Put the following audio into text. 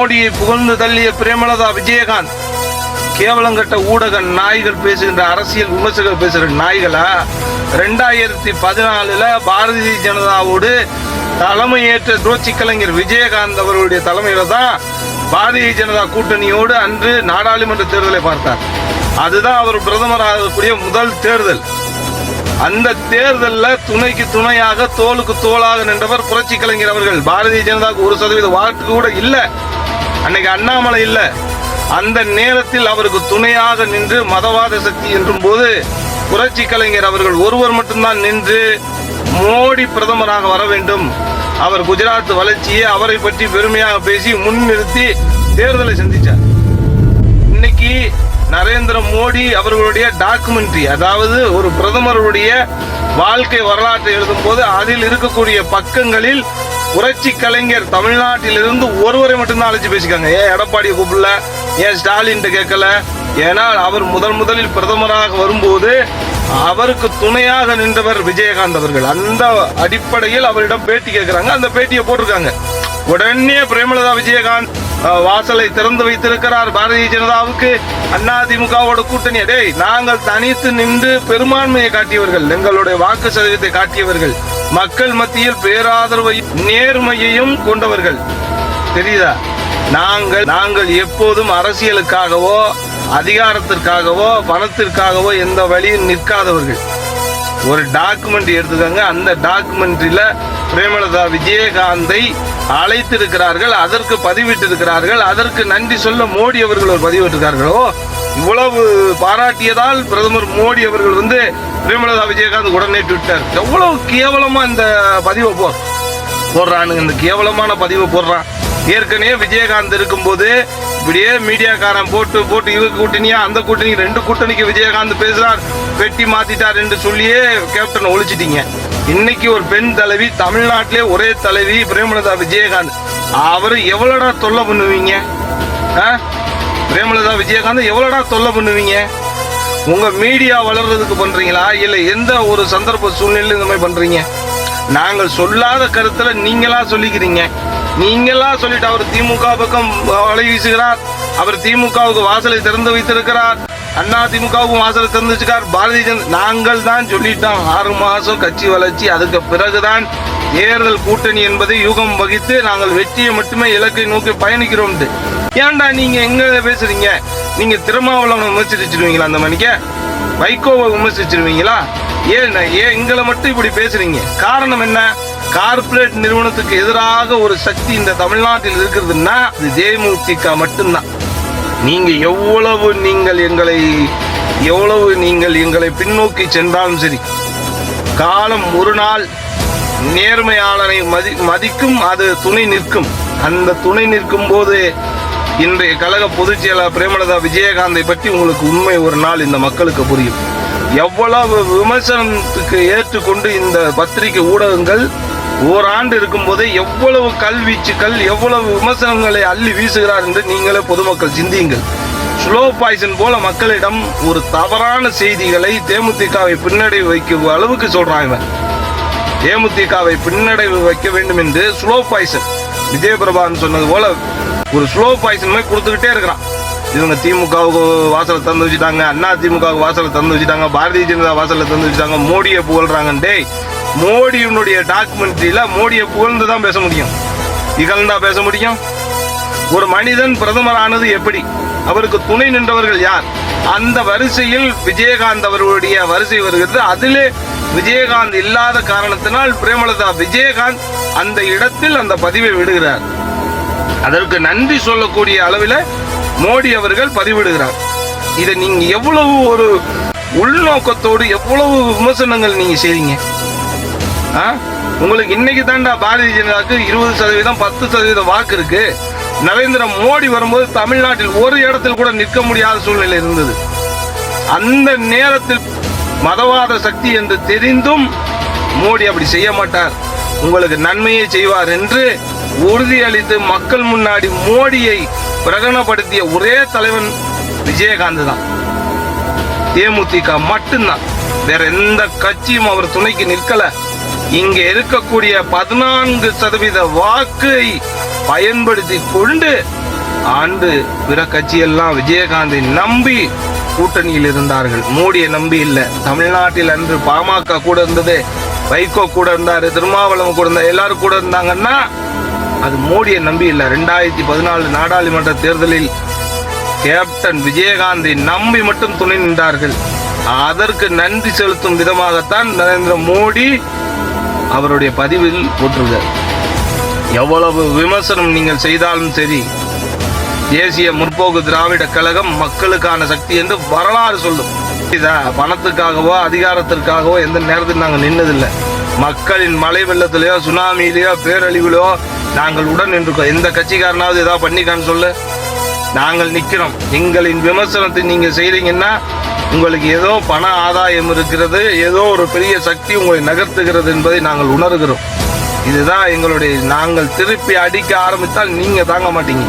மோடியை புகழ்ந்து தள்ளிய பிரேமலதா விஜயகாந்த் கேவலங்கட்ட ஊடக நாய்கள் பேசுகின்ற அரசியல் விமர்சகர் பேசுகிற நாய்களா ரெண்டாயிரத்தி பதினாலுல பாரதிய ஜனதாவோடு தலைமையேற்ற புரட்சி கலைஞர் விஜயகாந்த் அவர்களுடைய தலைமையில தான் பாரதிய ஜனதா கூட்டணியோடு அன்று நாடாளுமன்ற தேர்தலை பார்த்தார். அதுதான் அவர் பிரதமராகக்கூடிய முதல் தேர்தல். அந்த தேர்தலில் துணைக்கு துணையாக தோலுக்கு தோளாக நின்றவர் புரட்சி கலைஞர் அவர்கள். பாரதிய ஜனதாவுக்கு ஒரு சதவீத வாக்கு கூட இல்லை. அன்னைக்கு அண்ணாமலை இல்ல. அந்த நேரத்தில் அவருக்கு துணையாக நின்று மதவாத சக்தி என்றும் போது புரட்சி கலைஞர் அவர்கள் ஒருவர் மட்டும்தான் நின்று மோடி பிரதமராக வர வேண்டும். அவர் குஜராத் வளர்ச்சியை அவரை பற்றி பெருமையாக பேசி முன்னிறுத்தி தேர்தலை சந்திச்சார். இன்னைக்கு நரேந்திர மோடி அவர்களுடைய டாக்குமெண்ட்ரி அதாவது ஒரு பிரதமருடைய வாழ்க்கை வரலாற்றை எழுதும் போது அதில் இருக்கக்கூடிய பக்கங்களில் புரட்சி கலைஞர் தமிழ்நாட்டிலிருந்து ஒருவரை மட்டும்தான் அழைச்சு பேசிக்காங்க. ஏன் எடப்பாடியை கூப்பிடல? ஏன் ஸ்டாலின் கேட்கல? ஏனால் அவர் முதல் முதலில் பிரதமராக வரும்போது அவருக்கு துணையாக நின்றவர் விஜயகாந்த் அவர்கள். அந்த அடிப்படையில் அவரிடம் பேட்டி கேட்கிறாங்க. அந்த பேட்டியை போட்டிருக்காங்க. உடனே பிரேமலதா விஜயகாந்த் வாசலை திறந்து வைத்திருக்கிறார் பாரதிய ஜனதாவுக்கு. அண்ணா திமுகவோட கூட்டணி டேய் நாங்கள் தனித்து நின்று பெரும்பான்மையை காட்டியவர்கள் எங்களுடைய வாக்கு சதவீதத்தை காட்டியவர்கள். மக்கள் மத்தியில் பேராதரவையும் நேர்மையையும் கொண்டவர்கள். தெரியுதா? நாங்கள் நாங்கள் எப்போதும் அரசியலுக்காகவோ அதிகாரத்திற்காகவோ பணத்திற்காகவோ எந்த வழியும் நிற்காதவர்கள். ஒரு டாக்குமெண்ட் எடுத்துக்கோங்க. அந்த டாக்குமெண்ட்ரியில் பிரேமலதா விஜயகாந்தை அழைத்திருக்கிறார்கள் அதற்கு பதிவிட்டிருக்கிறார்கள் அதற்கு நன்றி சொல்ல மோடி அவர்கள் ஒரு பதிவிட்டிருக்கார்களோ இவ்வளவு பாராட்டியதால் பிரதமர் மோடி அவர்கள் வந்து பிரேமலதா விஜயகாந்த் உடனே ட்விட்டர். எவ்வளவு கேவலமா இந்த பதிவை போ போடுறானுங்க இந்த கேவலமான பதிவை போடுறான். ஏற்கனவே விஜயகாந்த் இருக்கும்போது இப்படியே மீடியாக்காரன் போட்டு போட்டு இவங்க கூட்டணியா அந்த கூட்டணி ரெண்டு கூட்டணிக்கு விஜயகாந்த் பேசுறார் வெட்டி மாத்திட்டார் என்று சொல்லியே கேப்டன் ஒழிச்சிட்டீங்க. இன்னைக்கு ஒரு பெண் தலைவி தமிழ்நாட்டிலே ஒரே தலைவி பிரேமலதா விஜயகாந்த். அவர் எவ்வளோடா தொல்லை பண்ணுவீங்க? ஆ? பிரேமலதா விஜயகாந்த் எவ்வளோடா தொல்லை பண்ணுவீங்க? உங்கள் மீடியா வளர்றதுக்கு பண்ணுறீங்களா இல்லை எந்த ஒரு சந்தர்ப்ப சூழ்நிலையில் இந்த மாதிரி பண்ணுறீங்க நாங்கள் சொல்லாத கருத்தில் நீங்களா சொல்லிக்கிறீங்க. நீங்களா சொல்லிட்டு அவர் திமுக பக்கம் வலை வீசுகிறார். அவர் திமுகவுக்கு வாசலை திறந்து வைத்திருக்கிறார். அண்ணா திமுகவுக்கும் வாசலை திறந்து வச்சிருக்கார். பாரதிய ஜனதா நாங்கள் தான் சொல்லிட்டோம். ஆறு மாதம் கட்சி வளர்ச்சி அதுக்கு பிறகுதான் தேர்தல் கூட்டணி என்பதை யூகம் வகித்து நாங்கள் வெற்றியை மட்டுமே இலக்கை நோக்கி பயணிக்கிறோம்ட்டு. ஏன்டா நீங்க எங்க பேசுறீங்க? நீங்க திருமாவளவனை விமர்சிச்சிருவீங்களா அந்த மணிக்க? வைகோவை விமர்சிச்சிருவீங்களா? ஏன் ஏன் எங்களை மட்டும் இப்படி பேசுறீங்க? காரணம் என்ன? கார்ப்பரேட் நிறுவனத்துக்கு எதிராக ஒரு சக்தி இந்த தமிழ்நாட்டில் இருக்கிறதுன்னா அது தேமுதிக மட்டும்தான். நீங்க எவ்வளவு நீங்கள் எங்களை எவ்வளவு நீங்கள் எங்களை பின்னோக்கி சென்றாலும் சரி காலம் ஒரு நாள் நேர்மையாளனை மதி மதிக்கும் அது துணை நிற்கும். அந்த துணை நிற்கும் போது இன்றைய கழக பொதுச் செயலாளர் பிரேமலதா விஜயகாந்தை பற்றி உங்களுக்கு உண்மை ஒரு நாள் இந்த மக்களுக்கு புரியும். எவ்வளவு விமர்சனத்துக்கு ஏற்றுக்கொண்டு இந்த பத்திரிகை ஊடகங்கள் ஓராண்டு இருக்கும்போதே எவ்வளவு கல்வீச்சுக்கள் எவ்வளவு விமர்சனங்களை அள்ளி வீசுகிறார் என்று நீங்களே பொதுமக்கள் சிந்தியுங்கள். ஸ்லோ பாய்சன் போல மக்களிடம் ஒரு தவறான செய்திகளை தேமுதிகவை பின்னடைவு வைக்கும் அளவுக்கு சொல்றான் இவன். தேமுதிகவை பின்னடைவு வைக்க வேண்டும் என்று ஸ்லோ பாய்சன் விஜயபிரபான்னு சொன்னது போல ஒரு ஸ்லோ பாய்சன் மாதிரி கொடுத்துக்கிட்டே இருக்கிறான். இவங்க திமுகவுக்கு வாசலை தந்து வச்சுட்டாங்க அண்ணா திமுகவுக்கு வாசலை தந்து வச்சுட்டாங்க பாரதிய ஜனதா வாசலை தந்து வச்சுட்டாங்க மோடியை புகழ்றாங்க டேய் மோடியினுடைய டாக்குமெண்ட்ரியில் மோடியை புகழ்ந்து தான் பேச முடியும். இகழ்ந்தா பேச முடியும். ஒரு மனிதன் பிரதமர் ஆனது எப்படி? அவருக்கு துணை நின்றவர்கள் யார்? அந்த வரிசையில் விஜயகாந்த் அவர்களுடைய வரிசை வருகிறது. அதிலே விஜயகாந்த் இல்லாத காரணத்தினால் பிரேமலதா விஜயகாந்த் அந்த இடத்தில் அந்த பதிவை விடுகிறார். அதற்கு நன்றி சொல்லக்கூடிய அளவில் மோடி அவர்கள் பதிவிடுகிறார். இதை நீங்க எவ்வளவு ஒரு உள்நோக்கத்தோடு எவ்வளவு விமர்சனங்கள் நீங்க செய்றீங்க? ஆ? உங்களுக்கு இன்னைக்கு தாண்டா பாரதிய ஜனதாக்கு இருபது சதவீதம் பத்து சதவீதம் வாக்கு இருக்கு. நரேந்திர மோடி வரும்போது தமிழ்நாட்டில் ஒரு இடத்தில் கூட நிற்க முடியாத சூழ்நிலை இருந்தது. அந்த நேரத்தில் மதவாத சக்தி என்று தெரிந்தும் மோடி அப்படி செய்ய மாட்டார். உங்களுக்கு நன்மையை செய்வார் என்று உறுதியளித்து மக்கள் முன்னாடி மோடியை பிரகடனப்படுத்திய ஒரே தலைவன் விஜயகாந்த் தான் தேமுதிக மட்டும்தான். வேற எந்த கட்சியும் அவர் துணைக்கு நிற்கல. இங்க இருக்கக்கூடிய பதினான்கு சதவீத வாக்கை பயன்படுத்தி கொண்டு ஆண்டு பிற கட்சியெல்லாம் விஜயகாந்தை நம்பி கூட்டணியில் இருந்தார்கள். மோடியை நம்பி இல்லை. தமிழ்நாட்டில் அன்று பாமக கூட இருந்தது வைகோ கூட இருந்தாரு திருமாவளவன் கூட இருந்தா எல்லாரும் கூட இருந்தாங்கன்னா அது மோடியை நம்பி இல்லை. ரெண்டாயிரத்தி பதினாலு நாடாளுமன்ற தேர்தலில் கேப்டன் விஜயகாந்தை நம்பி மட்டும் துணை நின்றார்கள். அதற்கு நன்றி செலுத்தும் விதமாகத்தான் நரேந்திர மோடி அவருடைய பதிவில் போட்டிருக்கார். எவ்வளவு விமர்சனம் நீங்கள் செய்தாலும் சரி தேசிய முற்போக்கு திராவிட கழகம் மக்களுக்கான சக்தி என்று வரலாறு சொல்லும். இதா பணத்துக்காகவோ அதிகாரத்திற்காகவோ எந்த நேரத்தில் நாங்கள் நின்னதில்லை. மக்களின் மழை வெள்ளத்திலேயோ சுனாமியிலேயோ பேரழிவிலோ நாங்கள் உடன் நின்றுக்கோம் எந்த கட்சிக்காரனாவது ஏதாவது பண்ணிக்கான்னு சொல்லு. நாங்கள் நிற்கிறோம் எங்களின் விமர்சனத்தை நீங்கள் செய்கிறீங்கன்னா உங்களுக்கு ஏதோ பண ஆதாயம் இருக்கிறது ஏதோ ஒரு பெரிய சக்தி உங்களை நகர்த்துகிறது என்பதை நாங்கள் உணர்கிறோம். இதுதான் எங்களுடைய நாங்கள் திருப்பி அடிக்க ஆரம்பித்தால் நீங்கள் தாங்க மாட்டீங்க.